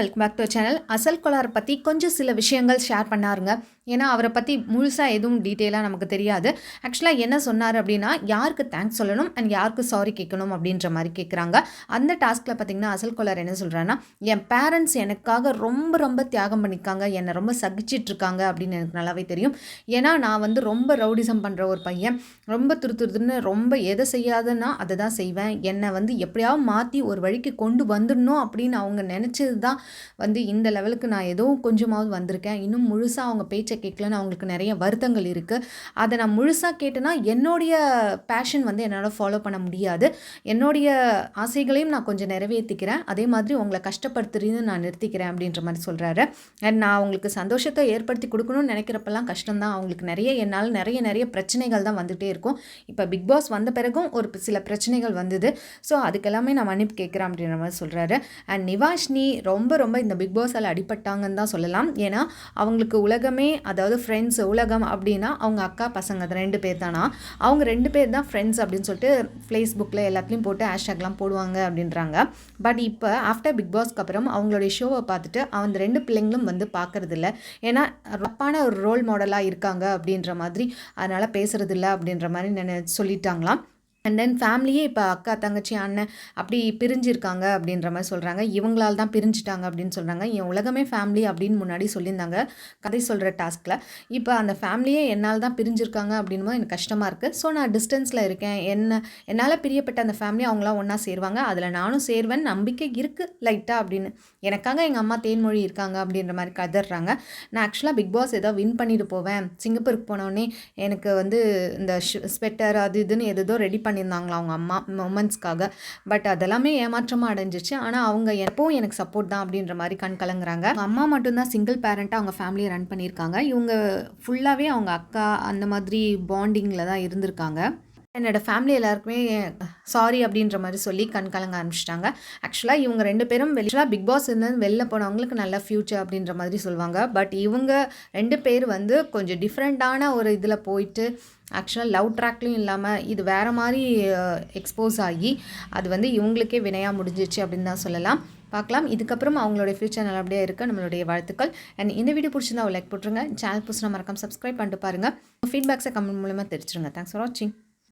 Welcome back to channel அசல் கொலாரை பற்றி கொஞ்சம் சில விஷயங்கள் ஷேர் பண்ணாருங்க. ஏன்னா அவரை பற்றி முழுசாக எதுவும் டீட்டெயிலாக நமக்கு தெரியாது. ஆக்சுவலாக என்ன சொன்னார் அப்படின்னா யாருக்கு தேங்க்ஸ் சொல்லணும் அண்ட் யாருக்கு சாரி கேட்கணும்? அப்படின்ற மாதிரி கேட்குறாங்க. அந்த டாஸ்கில் பார்த்தீங்கன்னா அசல் கொலர் என்ன சொல்கிறான்னா என் பேரண்ட்ஸ் எனக்காக ரொம்ப ரொம்ப தியாகம் பண்ணியிருக்காங்க. என்னை ரொம்ப சகிச்சிட்ருக்காங்க. அப்படின்னு எனக்கு நல்லாவே தெரியும். ஏன்னா நான் வந்து ரொம்ப ரவுடிசம் பண்ணுற ஒரு பையன். ரொம்ப துரு ரொம்ப எதை செய்யாதுன்னா அதை தான் செய்வேன். என்னை வந்து எப்படியாவது மாற்றி ஒரு வழிக்கு கொண்டு வந்துடணும் அப்படின்னு அவங்க நினச்சது தான் வந்து இந்த லெவலுக்கு நான் ஏதோ கொஞ்சமாவது வந்திருக்கேன். இன்னும் முழுசாக அவங்க பேச்சு கேட்கலன்னு அவங்களுக்கு நிறைய வருத்தங்கள் இருக்குது அதை நான் முழுசாக கேட்டேன்னா என்னுடைய பேஷன் வந்து என்னால் ஃபாலோ பண்ண முடியாது. என்னுடைய ஆசைகளையும் நான் கொஞ்சம் நிறைவேற்றிக்கிறேன் அதே மாதிரி உங்களை கஷ்டப்படுத்துறதுன்னு நான் நிறுத்திக்கிறேன் அப்படின்ற மாதிரி சொல்கிறாரு அண்ட் நான் அவங்களுக்கு சந்தோஷத்தை ஏற்படுத்தி கொடுக்கணும்னு நினைக்கிறப்பெல்லாம் கஷ்டம்தான். அவங்களுக்கு நிறைய என்னால் நிறைய நிறைய பிரச்சனைகள் தான் வந்துகிட்டே இருக்கும். இப்போ பிக் பாஸ் வந்த பிறகும் ஒரு சில பிரச்சனைகள் வந்தது. ஸோ அதுக்கெல்லாமே நான் மன்னிப்பு கேட்குறேன் அப்படின்ற மாதிரி சொல்கிறாரு அண்ட் நிவாஷ்னி ரொம்ப ரொம்ப இந்த பிக் பாஸால் அடிப்பட்டாங்கன்னு தான் சொல்லலாம். ஏன்னா அவங்களுக்கு உலகமே அதாவது ஃப்ரெண்ட்ஸ் உலகம் அப்படின்னா அவங்க அக்கா பசங்க அது ரெண்டு பேர் தானா? அவங்க ரெண்டு பேர் தான் ஃப்ரெண்ட்ஸ் அப்படின்னு சொல்லிட்டு ஃபேஸ்புக்கில் எல்லாத்துலேயும் போட்டு ஹேஷ்டாக்லாம் போடுவாங்க அப்படின்றாங்க. பட் இப்போ ஆஃப்டர் பிக் பாஸ்க்கு அப்புறம் அவங்களுடைய ஷோவை பார்த்துட்டு அந்த ரெண்டு பிள்ளைங்களும் வந்து பார்க்குறதில்ல. ஏன்னா ரப்பான ஒரு ரோல் மாடலாக இருக்காங்க அப்படின்ற மாதிரி அதனால் பேசுகிறதில்ல அப்படின்ற மாதிரி நினை சொல்லிட்டாங்களாம். அண்ட் தென் ஃபேமிலியே இப்போ அக்கா தங்கச்சி அண்ணன் அப்படி பிரிஞ்சிருக்காங்க அப்படின்ற மாதிரி சொல்கிறாங்க இவங்களால் தான் பிரிஞ்சுட்டாங்க அப்படின்னு சொல்கிறாங்க என் உலகமே ஃபேமிலி அப்படின்னு முன்னாடி சொல்லியிருந்தாங்க. கதை சொல்கிற டாஸ்கில் இப்போ அந்த ஃபேமிலியே என்னால் தான் பிரிஞ்சிருக்காங்க அப்படின்னும் எனக்கு கஷ்டமாக இருக்குது ஸோ நான் டிஸ்டன்ஸில் இருக்கேன். என்ன என்னால் பிரியப்பட்ட அந்த ஃபேமிலி அவங்களாம் ஒன்றா சேருவாங்க. அதில் நானும் சேருவேன். நம்பிக்கை இருக்குது லைட்டாக அப்படின்னு. எனக்காக எங்கள் அம்மா தேன்மொழி இருக்காங்க அப்படின்ற மாதிரி கதறாங்க. நான் ஆக்சுவலாக பிக் பாஸ் ஏதோ வின் பண்ணிட்டு போவேன். சிங்கப்பூருக்கு போனோடனே எனக்கு வந்து இந்த ஸ்வெட்டர் அது இதுன்னு எதோ ரெடி பண்ணி பண்ணியிருந்தாங்களா அவங்க அம்மா மூமெண்ட்ஸ்க்காக பட் அதெல்லாமே ஏமாற்றமாக அடைஞ்சிச்சு. ஆனால் அவங்க எப்பவும் எனக்கு சப்போர்ட் தான் அப்படின்ற மாதிரி கண் கலங்குறாங்க. அவங்க அம்மா மட்டும்தான் சிங்கிள் பேரண்ட்டாக அவங்க ஃபேமிலியை ரன் பண்ணியிருக்காங்க. இவங்க ஃபுல்லாகவே அவங்க அக்கா அந்த மாதிரி பாண்டிங்கில் தான் இருந்திருக்காங்க. என்னோடய ஃபேமிலி எல்லாருக்குமே சாரி அப்படின்ற மாதிரி சொல்லி கண் கலங்க ஆரம்பிச்சிட்டாங்க. ஆக்சுவலாக இவங்க ரெண்டு பேரும் வெளியாக பிக் பாஸ் இருந்து வெளில போனவங்களுக்கு நல்ல ஃப்யூச்சர் அப்படின்ற மாதிரி சொல்லுவாங்க. பட் இவங்க ரெண்டு பேர் வந்து கொஞ்சம் டிஃப்ரெண்ட்டான ஒரு இதில் போயிட்டு ஆக்சுவலாக லவ் ட்ராக்லையும் இல்லாமல் இது வேறு மாதிரி எக்ஸ்போஸ் ஆகி அது வந்து இவங்களுக்கே வினையாக முடிஞ்சிச்சு அப்படின்னு தான் சொல்லலாம். பார்க்கலாம். இதுக்கப்புறம் அவங்களுடைய ஃப்யூச்சர் நல்லபடியாக இருக்க நம்மளுடைய வாழ்த்துக்கள். அண்ட் இந்த வீடியோ பிடிச்சிருந்தா லைக் போட்டுருங்க. சேனல் புதுசுனா மறக்காம சப்ஸ்கிரைப் பண்ணிட்டு பாருங்கள் ஃபீட்பேக்ஸை கமெண்ட் மூலமாக தெரிஞ்சிருங்க. தேங்க்ஸ் ஃபார் வாட்சிங்